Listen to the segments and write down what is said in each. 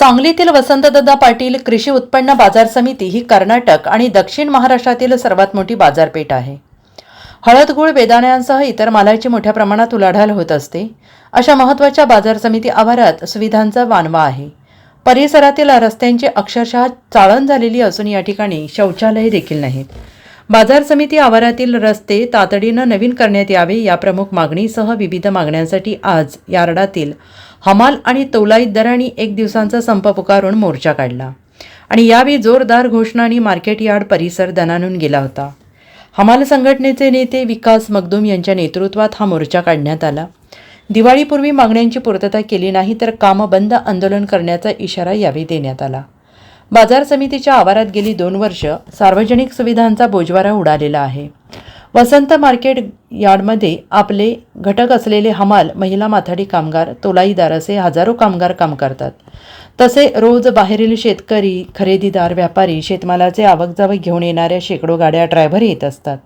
सांगलीतील वसंतदादा पाटील कृषी उत्पन्न बाजार समिती ही कर्नाटक आणि दक्षिण महाराष्ट्रातील सर्वात मोठी बाजारपेठ आहे. हळद गुळ बेदाण्यांसह इतर मालाची मोठ्या प्रमाणात उलाढाल होत असते. अशा महत्त्वाच्या बाजार समिती आवारात सुविधांचा वानवा आहे. परिसरातील रस्त्यांची अक्षरशः चाळण झालेली असून या ठिकाणी शौचालय देखील नाहीत. बाजार समिती आवारातील रस्ते तातडीनं नवीन करण्यात यावे या प्रमुख मागणीसह विविध मागण्यांसाठी आज यार्डातील हमाल आणि तौलाईतदारांनी एक दिवसांचा संप पुकारून मोर्चा काढला. आणि यावेळी जोरदार घोषणा मार्केट यार्ड परिसर दणानून गेला होता. हमाल संघटनेचे नेते विकास मगदूम यांच्या नेतृत्वात हा मोर्चा काढण्यात आला. दिवाळीपूर्वी मागण्यांची पूर्तता केली नाही तर कामं बंद आंदोलन करण्याचा इशारा यावेळी देण्यात आला. बाजार समितीच्या आवारात गेली दोन वर्ष सार्वजनिक सुविधांचा बोजवारा उडालेला आहे. वसंत मार्केट यार्डमध्ये आपले घटक असलेले हमाल महिला माथाडी कामगार तोलाईदार असे हजारो कामगार काम करतात. तसे रोज बाहेरील शेतकरी खरेदीदार व्यापारी शेतमालाचे आवकजावक घेऊन येणाऱ्या शेकडो गाड्या ड्रायव्हर येत असतात.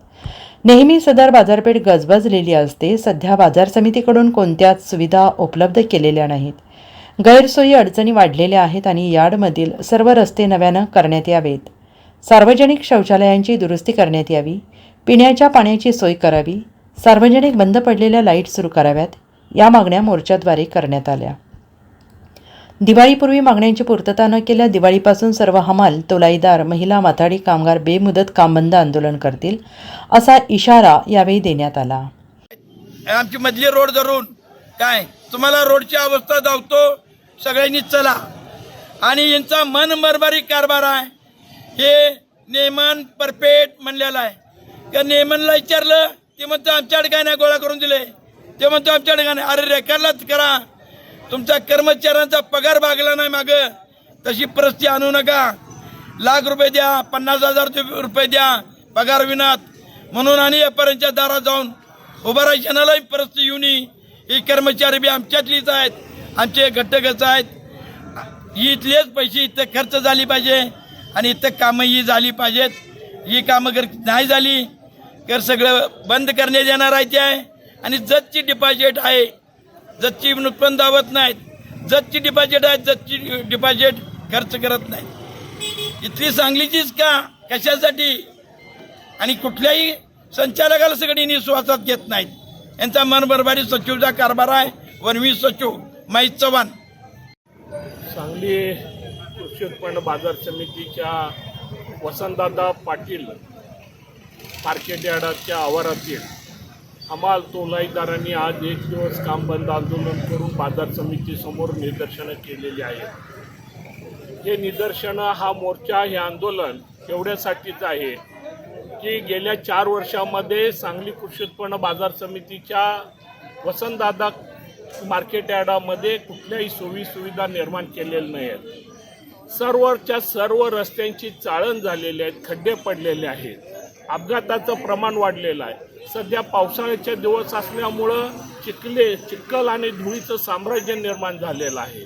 नेहमी सदर बाजारपेठ गजबजलेली असते सध्या बाजार समितीकडून कोणत्याच सुविधा उपलब्ध केलेल्या नाहीत. गैरसोयी अडचणी वाढलेल्या आहेत आणि यार्डमधील सर्व रस्ते नव्यानं करण्यात यावेत. सार्वजनिक शौचालयांची दुरुस्ती करण्यात यावी. पिण्याच्या पाण्याची सोय करावी सार्वजनिक बंद पडलेल्या लाइट सुरू कराव्यात या मागण्या मोर्चाद्वारे करण्यात आल्या. दिवाळीपूर्वी मागण्यांची पूर्तता न केल्या दिवाळीपासून सर्व हमाल तोलाईदार महिला माथाडी कामगार बेमुदत कामबंद आंदोलन करतील असा इशारा यावेळी देण्यात आला. आमची मधली रोड धरून काय तुम्हाला रोडची अवस्था धावतो सगळ्यांनी चला. आणि यांचा मन मरमारी कारभार आहे हे नेमान परफेक्ट म्हणलेला आहे. त्या नेमनला विचारलं ते म्हणतो आमच्या अडकाने नाही गोळा करून दिले ते म्हणतो आमच्याकडे काय नाही अरे रेकॉर्डलाच करा. तुमचा कर्मचाऱ्यांचा पगार भागला नाही माग. तशी परिस्थिती आणू नका. लाख रुपये द्या पन्नास हजार रुपये द्या पगार विनात. म्हणून आणि व्यापाऱ्यांच्या दारात जाऊन उभा राहायच्याला परिस्थिती येऊन ही कर्मचारी बी आमच्यातलीच आहेत. आमचे घटकच आहेत. ही इथलेच पैसे इथं खर्च झाली पाहिजे आणि इथं कामं ही झाली पाहिजेत. ही कामं नाही झाली घर सगळं बंद करण्यात येणार आहे ते आहे. आणि जतची डिपॉझिट आहे. जतची उत्पन्न दावत नाहीत. जतची डिपॉझिट आहे जतची डिपॉझिट खर्च करत नाही इथली सांगलीचीच का? कशासाठी? आणि कुठल्याही संचालकाला सगळी निश्वासात घेत नाहीत. यांचा मनबरबारी सचिवचा कारभार आहे. वनवी सचिव माहीत चव्हाण. सांगली कृषी उत्पन्न बाजार समितीच्या वसंतदादा पाटील मार्केट यार्डाच्या आवारातील हमाल तोलाईदारांनी आज एक दिवस काम बंद आंदोलन करून बाजार समितीसमोर निदर्शनं केलेली आहेत. हे निदर्शनं हा मोर्चा हे आंदोलन एवढ्यासाठीच आहे की गेल्या चार वर्षामध्ये सांगली कृषी उत्पन्न बाजार समितीच्या वसंतदादा मार्केट यार्डामध्ये कुठल्याही सोयी सुविधा निर्माण केलेल्या नाही आहेत सर्वच्या सर्व रस्त्यांची चाळण झालेली आहेत खड्डे पडलेले आहेत. अपघाताचं प्रमाण वाढलेलं आहे. सध्या पावसाळ्याचे दिवस असल्यामुळं चिखले चिखल आणि धुळीचं साम्राज्य निर्माण झालेलं आहे.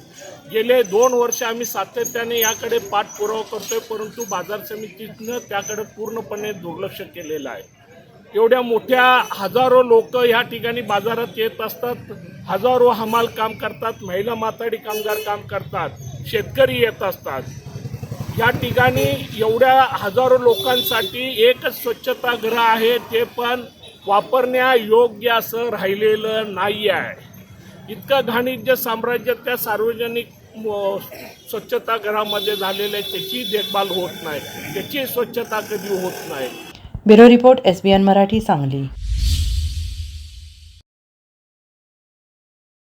गेले दोन वर्ष आम्ही सातत्याने याकडे पाठपुरावा करतोय परंतु बाजार समितीनं त्याकडे पूर्णपणे दुर्लक्ष केलेलं आहे. एवढ्या मोठ्या हजारो लोक या ठिकाणी बाजारात येत असतात हजारो हमाल काम करतात महिला माथाडी कामगार काम करतात शेतकरी येत असतात. या ठिकाणी एवढ्या हजारो लोकांसाठी एकच स्वच्छतागृह आहे ते पण वापरण्यायोग्य असं राहिलेलं नाही आहे इतकं घाणिज्य साम्राज्य त्या सार्वजनिक म, स्वच्छतागृहामध्ये झालेलं आहे त्याची देखभाल होत नाही त्याची स्वच्छता कधी होत नाही. Bureau report S B N Marathi Sangli.